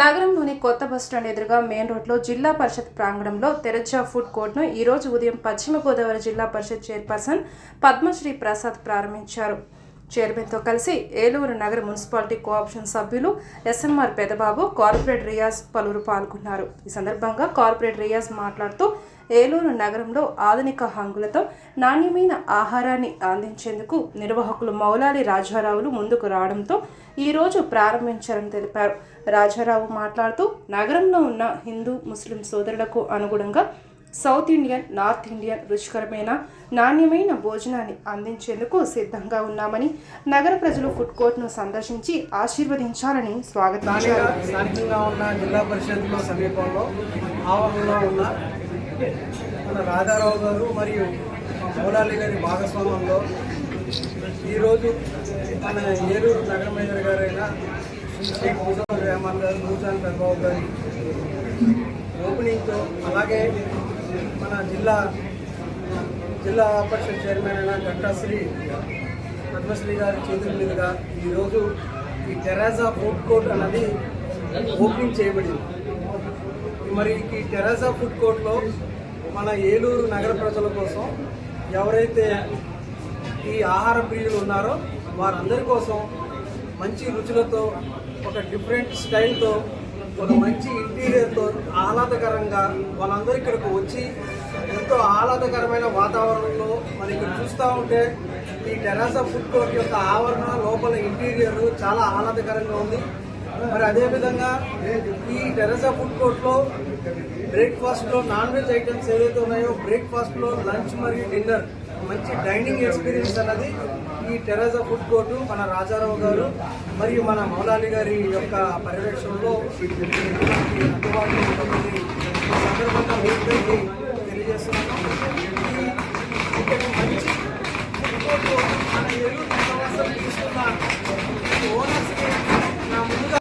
నగరంలోని కొత్త బస్టాండ్ ఎదురుగా మెయిన్ రోడ్లో జిల్లా పరిషత్ ప్రాంగణంలో తెరచా ఫుడ్ కోర్ట్ను ఈరోజు ఉదయం పశ్చిమ గోదావరి జిల్లా పరిషత్ చైర్పర్సన్ పద్మశ్రీ ప్రసాద్ ప్రారంభించారు. చైర్మన్తో కలిసి ఏలూరు నగర మున్సిపాలిటీ కోఆప్షన్ సభ్యులు ఎస్ఎంఆర్ పెదబాబు కార్పొరేట్ రియాజ్ పలువురు పాల్గొన్నారు. ఈ సందర్భంగా కార్పొరేట్ రియాజ్ మాట్లాడుతూ ఏలూరు నగరంలో ఆధునిక హంగులతో నాణ్యమైన ఆహారాన్ని అందించేందుకు నిర్వాహకులు మౌలాలి రాజారావులు ముందుకు రావడంతో ఈరోజు ప్రారంభించారని తెలిపారు. రాజారావు మాట్లాడుతూ నగరంలో ఉన్న హిందూ ముస్లిం సోదరులకు అనుగుణంగా సౌత్ ఇండియన్ నార్త్ ఇండియన్ రుచికరమైన నాణ్యమైన భోజనాన్ని అందించేందుకు సిద్ధంగా ఉన్నామని నగర ప్రజలు ఫుడ్ కోర్ట్ను సందర్శించి ఆశీర్వదించాలని స్వాగతించారు. స్థానికంగా ఉన్న జిల్లా పరిషత్లో సమీపంలో ఆవరణలో ఉన్న మన రాధారావు గారు మరియు మౌలాలి గారి భాగస్వామ్యంలో ఈరోజు మన ఏలూరు నగర మేయర్ గారైన షేక్ రెహమాన్ గారు నూజాన్ పెద్దబాబు గారి ఓపెనింగ్తో అలాగే మన జిల్లా జిల్లా పరిషత్ చైర్మన్ అయిన గంటాశ్రీ పద్మశ్రీ గారి చేతుల మీదుగా ఈరోజు ఈ టెరాజా ఫుడ్ కోర్ట్ అన్నది ఓపెనింగ్ చేయబడింది. మరి ఈ టెరాజా ఫుడ్ కోర్ట్లో మన ఏలూరు నగర ప్రజల కోసం ఎవరైతే ఈ ఆహార ప్రియులు ఉన్నారో వారందరి కోసం మంచి రుచులతో ఒక డిఫరెంట్ స్టైల్తో ఒక మంచి ఇంటీరియర్తో ఆహ్లాదకరంగా వాళ్ళందరూ ఇక్కడికి వచ్చి ఎంతో ఆహ్లాదకరమైన వాతావరణంలో మనం ఇక్కడ చూస్తూ ఉంటే ఈ టెరాసా ఫుడ్ కోర్ట్ యొక్క ఆవరణ లోపల ఇంటీరియర్ చాలా ఆహ్లాదకరంగా ఉంది. మరి అదేవిధంగా ఈ టెరసా ఫుడ్ కోర్ట్లో బ్రేక్ఫాస్ట్లో నాన్ వెజ్ ఐటమ్స్ ఏదైతే ఉన్నాయో బ్రేక్ఫాస్ట్లో లంచ్ మరియు డిన్నర్ మంచి డైనింగ్ ఎక్స్పీరియన్స్ అన్నది ఈ టెరాజా ఫుడ్ కోర్టు మన రాజారావు గారు మరియు మన మౌలాలి గారి యొక్క పర్యవేక్షణలో అందుబాటులో ఉంటుంది సందర్భంగా తెలియజేస్తున్నాను మంచి ఫుడ్ మన ఏలూరు నివాసం తీసుకున్న నా ముందుగా